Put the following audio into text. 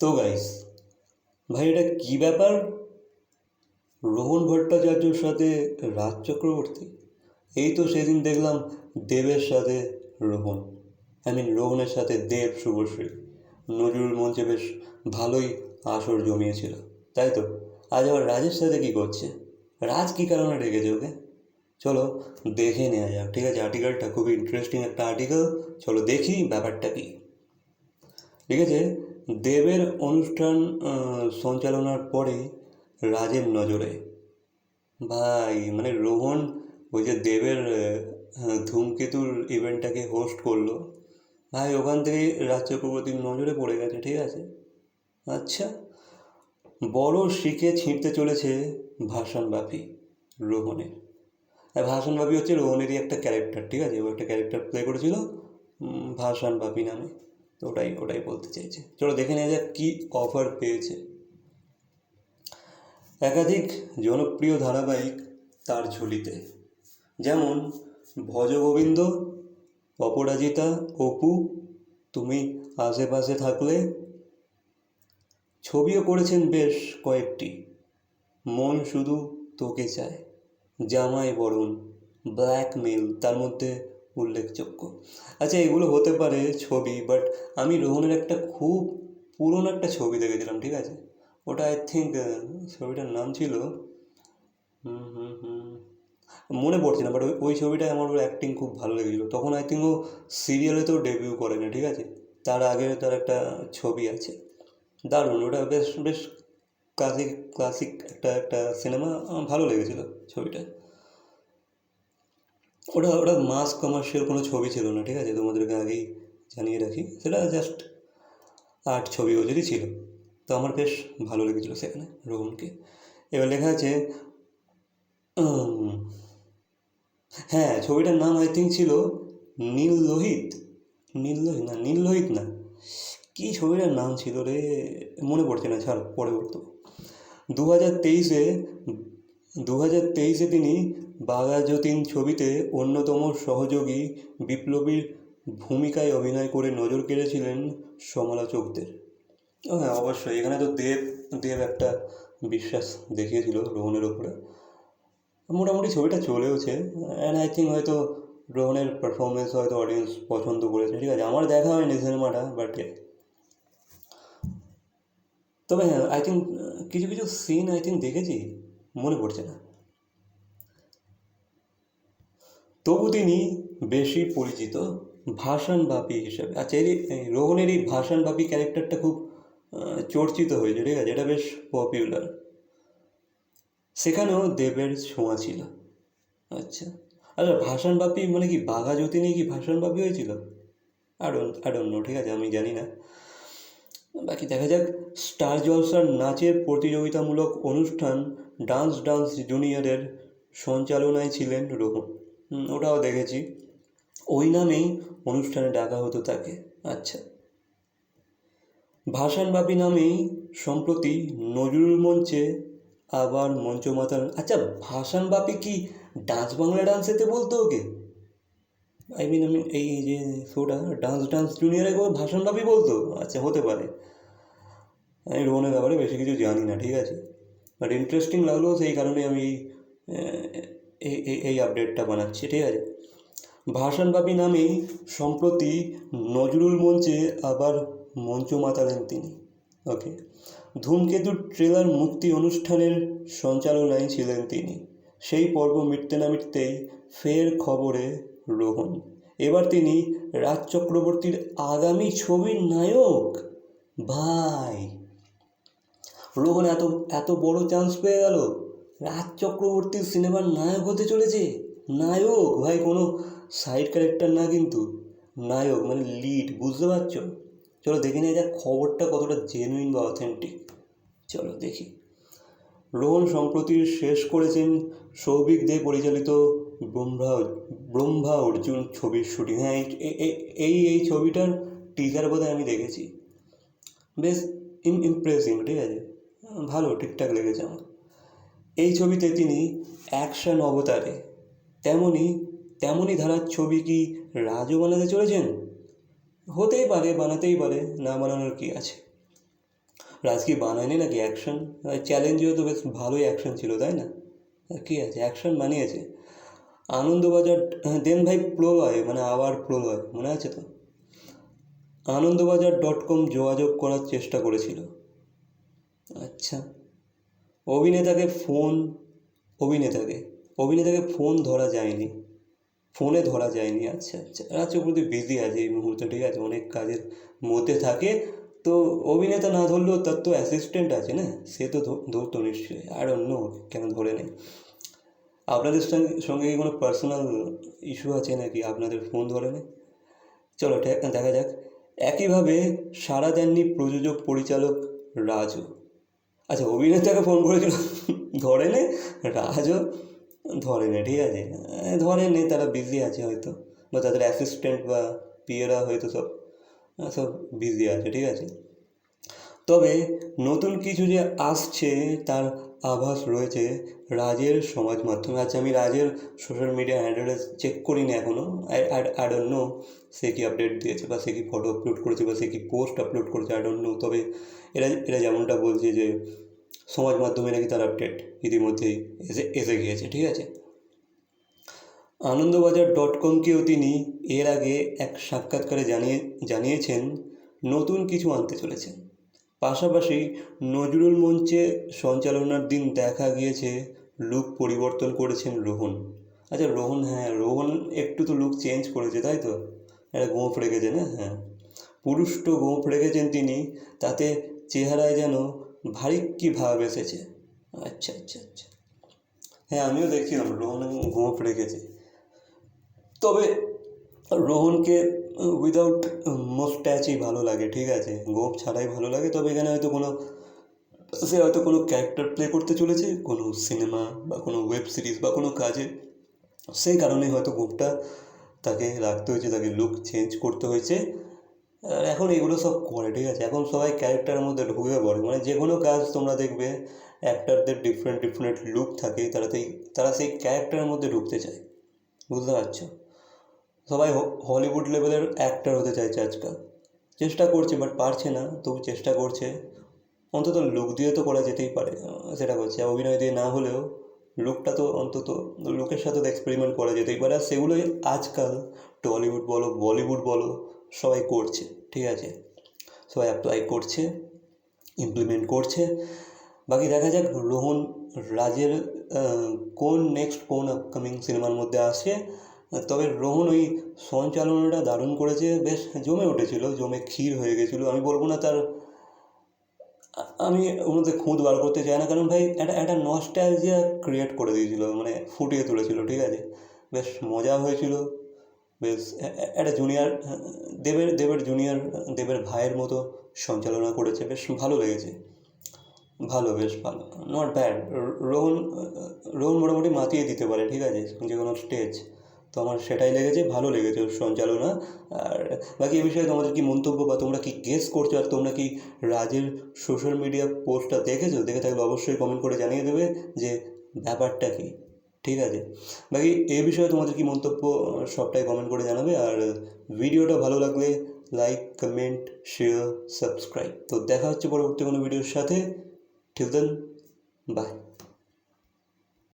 তো গাইস ভাই এটা কী ব্যাপার? রোহন ভট্টাচার্যর সাথে রাজ চক্রবর্তী? এই তো সেদিন দেখলাম দেবের সাথে রোহন। আই মিন রোহনের সাথে দেব শুভশ্রী। নজরুল মঞ্চে বেশ ভালোই আসর জমিয়েছিল, তাই তো? আজ আবার রাজের সাথে কী করছে? রাজ কী কারণে ডেকেছে ওকে? চলো দেখে নেওয়া যাক, ঠিক আছে? আর্টিকেলটা খুবই ইন্টারেস্টিং একটা আর্টিকেল চলো দেখি ব্যাপারটা কী। ঠিক আছে? দেবের অনুষ্ঠান সঞ্চালনার পরে রাজের নজরে। ভাই মানে রোহন ওই যে দেবের ধূমকেতুর ইভেন্টটাকে হোস্ট করল। ভাই, ওখান থেকেই রাজ চক্রবর্তীর নজরে পড়ে গেছে, ঠিক আছে? আচ্ছা বড় শিখে ছিঁড়তে চলেছে ভাষণ বাপি, রোহনের। ভাষণ বাপি হচ্ছে রোহনেরই একটা ক্যারেক্টার ঠিক আছে? ও একটা ক্যারেক্টার প্লে করেছিল ভাষণ বাপি নামে। তো ওটাই ওটাই বলতে চাইছে। চলো দেখে নেওয়া যাক কী অফার পেয়েছে। একাধিক জনপ্রিয় ধারাবাহিক তার ঝুলিতে, যেমন ভজগোবিন্দ অপরাজিতা, অপু, তুমি আশেপাশে থাকলে। ছবিও করেছেন বেশ কয়েকটি। মন শুধু তোকে চায়। জামাই বরণ ব্ল্যাকমেল তার মধ্যে উল্লেখযোগ্য। আচ্ছা এগুলো হতে পারে ছবি বাট আমি রোহনের একটা খুব পুরনো একটা ছবি দেখেছিলাম, ঠিক আছে? ওটা আই থিঙ্ক ছবিটার নাম ছিল, হুম হুম হুম, মনে পড়ছে না বাট ওই ছবিটায় আমার ওর অ্যাক্টিং খুব ভালো লেগেছিলো। তখন আই থিঙ্ক ও সিরিয়ালে তো ডেবিউ করে না ঠিক আছে? তার আগে তার একটা ছবি আছে। দারুণ, ওটা বেশ বেশ ক্লাসিক ক্লাসিক একটা একটা সিনেমা ভালো লেগেছিল ছবিটা। ওটা ওটা মাস কমার্শিয়াল কোনো ছবি ছিল না, ঠিক আছে? তোমাদেরকে আগেই জানিয়ে রাখি। সেটা জাস্ট আর্ট ছবি যদি ছিল। তো আমার বেশ ভালো লেগেছিলো সেখানে রোহনকে। এবার লেখা আছে হ্যাঁ ছবিটার নাম আই থিঙ্ক ছিল নীল লোহিত। নীল লোহিত না, নীল লোহিত না। কী ছবিটার নাম ছিল রে? মনে পড়ছে না, ছাড়, পরে বলতো। দু হাজার তেইশে দু হাজার তেইশে তিনি বাঘা যতীন ছবিতে অন্যতম সহযোগী বিপ্লবীর ভূমিকায় অভিনয় করে নজর কেড়েছিলেন সমালোচকদের। হ্যাঁ অবশ্যই, এখানে তো দেব দেব একটা বিশ্বাস দেখিয়েছিল রোহনের ওপরে। মোটামুটি ছবিটা চলেওছে অ্যান্ড আই থিঙ্ক হয়তো রোহনের পারফরমেন্স হয়তো অডিয়েন্স পছন্দ করেছে। ঠিক আছে, আমার দেখা হয়নি সিনেমাটা বাট তবে হ্যাঁ আই থিঙ্ক কিছু কিছু সিন আই থিঙ্ক দেখেছি। মনে পড়ছে না। তবু তিনি বেশি পরিচিত ভাষণবাপী হিসেবে। আচ্ছা এই রোহনের এই ভাষণবাপী ক্যারেক্টারটা খুব চর্চিত হয়েছে, ঠিক আছে? এটা বেশ পপুলার সেখানেও দেবের ছোঁয়া ছিল। আচ্ছা। আচ্ছা ভাষণবাপী মানে কি বাঘা যতীনে কি ভাষণবাপী হয়েছিল? আডন নো ঠিক আছে? আমি জানি না। বাকি দেখা যাক। স্টার জলসার নাচের প্রতিযোগিতামূলক অনুষ্ঠান ডান্স ডান্স জুনিয়রের সঞ্চালনায় ছিলেন রোহন ওটাও দেখেছি। ওই নামেই অনুষ্ঠানে ডাকা হতো তাকে। আচ্ছা। ভাষণবাপী নামেই সম্প্রতি নজরুল মঞ্চে আবার মঞ্চ মাতাল আচ্ছা ভাষণবাপী কি ডান্স বাংলা ডান্সেতে বলতো ওকে? আই মিন আমি এই যে শোটা ডান্স ডান্স জুনিয়রে ভাষণবাপী বলতো? আচ্ছা হতে পারে। আমি রোহনের ব্যাপারে বেশি কিছু জানি না, ঠিক আছে? বাট ইন্টারেস্টিং লাগল সেই কারণে আমি এই আপডেটটা বানাচ্ছি, ঠিক আছে? ভাষণবাপী নামেই সম্প্রতি নজরুল মঞ্চে আবার মঞ্চ মাতালেন তিনি। ওকে ধূমকেতুর ট্রেলার মুক্তি অনুষ্ঠানের সঞ্চালনায় ছিলেন তিনি। সেই পর্ব মিটতে না মিটতেই ফের খবরে রোহন। এবার তিনি রাজ চক্রবর্তীর আগামী ছবির নায়ক। ভাই। রোহন এত এত বড় চান্স পেয়ে গেল। রাজ চক্রবর্তীর সিনেমার নায়ক হতে চলেছে। নায়ক। ভাই, কোনো সাইড ক্যারেক্টার না কিন্তু। নায়ক মানে লিড বুঝতে পারছ? চলো দেখে নিয়ে যাক খবরটা কতটা জেনুইন বা অথেন্টিক চলো দেখি। রোহন সম্প্রতি শেষ করেছেন সৌভিক দে পরিচালিত ব্রহ্মা ব্রহ্মা অর্জুন ছবির শুটিং হ্যাঁ এই- এই- ছবিটার টিজার বোধহয় আমি দেখেছি। বেশ ইম ইমপ্রেসিং ঠিক আছে? ভালো, ঠিকঠাক লেগেছে আমার। এই ছবিতে তিনি অ্যাকশন অবতারে তেমনই তেমনই ধারার ছবি কি রাজও বানাতে চলেছেন? হতেই পারে, বানাতেই পারে, না বানানোর কি আছে? রাজ কি বানায়নি নাকি অ্যাকশন চ্যালেঞ্জেও তো বেশ ভালোই অ্যাকশন ছিল, তাই না? কী আছে? অ্যাকশন বানিয়েছে। আনন্দবাজার দেন ভাই প্রলয় মানে আবার প্রলয় মনে আছে তো? আনন্দবাজার ডট কম যোগাযোগ করার চেষ্টা করেছিল। আচ্ছা। অভিনেতাকে ফোন অভিনেতাকে অভিনেতাকে ফোন ধরা যায়নি। ফোনে ধরা যায়নি আচ্ছা আচ্ছা। রাজ চক্রবর্তী বিজি আছে এই মুহূর্তে, ঠিক আছে? অনেক কাজের মধ্যে থাকে। তো অভিনেতা না ধরলেও তার তো অ্যাসিস্ট্যান্ট আছে না? সে তো ধরতো নিশ্চয়ই। আর অন্য কেন ধরে নেই? আপনাদের সঙ্গে সঙ্গে কি কোনো পার্সোনাল ইস্যু আছে নাকি? আপনাদের ফোন ধরে নেই চলো দেখা যাক। একইভাবে সাড়া দেননি প্রযোজক পরিচালক রাজও আচ্ছা অভিনেতাকে ফোন করেছিল। ধরে নে রাজও ধরে নে, ঠিক আছে। ধরে নে, তারা বিজি আছে হয়তো। বা তাদের অ্যাসিস্ট্যান্ট বা পিয়েরা হয়তো সব সব বিজি আছে, ঠিক আছে। তবে নতুন কিছু যে আসছে, তার আভাস রয়েছে রাজের সমাজ মাধ্যমে। আচ্ছা আমি রাজের সোশ্যাল মিডিয়া হ্যান্ডেলে চেক করিনি এখনও আই নো সে কি আপডেট দিয়েছে বা সে কি ফটো আপলোড করেছে বা সে কি পোস্ট আপলোড করেছে আই নো তবে এরা এরা যেমনটা বলছে যে সমাজ মাধ্যমে নাকি তার আপডেট ইতিমধ্যেই এসে এসে গিয়েছে, ঠিক আছে? আনন্দবাজার ডট কমকেও তিনি এর আগে এক সাক্ষাৎকারে জানিয়ে, জানিয়েছেন, নতুন কিছু আনতে চলেছেন। পাশাপাশি নজরুল মঞ্চে সঞ্চালনার দিন দেখা গিয়েছে লুক পরিবর্তন করেছেন রোহন। আচ্ছা রোহন হ্যাঁ রোহন একটু তো লুক চেঞ্জ করেছে, তাই তো? একটা গোঁফ রেখেছে না হ্যাঁ। পুরুষ্ট গোঁফ রেখেছেন তিনি, তাতে চেহারায় যেন ভারী কি ভাব এসেছে। আচ্ছা আচ্ছা আচ্ছা। হ্যাঁ আমিও দেখছিলাম, রোহন গোঁফ রেখেছে। তবে রোহনকে উইদাউট মোস্ট্যাচই ভালো লাগে, ঠিক আছে? গোপ ছাড়াই ভালো লাগে, তবে এখানে হয়তো কোনো, সে হয়তো কোনো ক্যারেক্টার প্লে করতে চলেছে, কোনো সিনেমা বা কোনো ওয়েব সিরিজ বা কোনো কাজে। সেই কারণে হয়তো গোপটা তাকে রাখতে হয়েছে, তাকে লুক চেঞ্জ করতে হয়েছে। আর এখন এগুলো সব করে, ঠিক আছে? এখন সবাই ক্যারেক্টারের মধ্যে ঢুকে পড়ে। মানে যে কোনো কাজ তোমরা দেখবে অ্যাক্টারদের ডিফারেন্ট ডিফারেন্ট লুক থাকে, তারা তারা সেই ক্যারেক্টারের মধ্যে ঢুকতে চায়। বুঝতে পারছ? সবাই হলিউড লেভেলের অ্যাক্টর হতে চাইছে আজকাল। চেষ্টা করছে বাট পারছে না, তবু চেষ্টা করছে। অন্তত লুক দিয়ে তো করা যেতেই পারে সেটা করছে। অভিনয় দিয়ে না হলেও লুকটা তো অন্তত লুকের সাথে তো এক্সপেরিমেন্ট করা যেতেই পারে। আর সেগুলোই আজকাল টলিউড বলো বলিউড বলো, সবাই করছে, ঠিক আছে? সবাই অ্যাপ্লাই করছে ইমপ্লিমেন্ট করছে। বাকি দেখা যাক রোহন রাজের কোন নেক্সট কোন আপকামিং সিনেমার মধ্যে আসে। তবে রোহন ওই সঞ্চালনাটা দারুণ করেছে, বেশ জমে উঠেছিল, জমে ক্ষীর হয়ে গেছিল। আমি বলব না তার, আমি ওর মধ্যে খুঁত বার করতে চাই না, কারণ ভাই একটা একটা নস্টালজিয়া ক্রিয়েট করে দিয়েছিল মানে ফুটিয়ে তুলেছিল, ঠিক আছে? বেশ মজা হয়েছিল, বেশ একটা জুনিয়র দেবের দেবের জুনিয়র দেবের ভাইয়ের মতো সঞ্চালনা করেছে, বেশ ভালো লেগেছে। ভালো, বেশ ভালো। নট ব্যাড রোহন রোহন মোটামুটি মাতিয়ে দিতে পারে, ঠিক আছে? যে কোনো স্টেজ তো আমার সেটাই লেগেছে, ভালো লেগেছে ওর সঞ্চালনা। আর বাকি এ বিষয়ে তোমাদের কি মন্তব্য বা তোমরা কি গেস করছ আর তোমরা কি রাজের সোশ্যাল মিডিয়া পোস্টটা দেখেছ? দেখে থাকলে অবশ্যই কমেন্ট করে জানিয়ে দেবে যে ব্যাপারটা কি। ঠিক আছে? বাকি এ বিষয়ে তোমাদের কি মন্তব্য, সবটাই কমেন্ট করে জানাবে। আর ভিডিওটা ভালো লাগলে লাইক কমেন্ট শেয়ার সাবস্ক্রাইব তো দেখা হচ্ছে পরবর্তী কোনো ভিডিওর সাথে। ঠিক দেন bye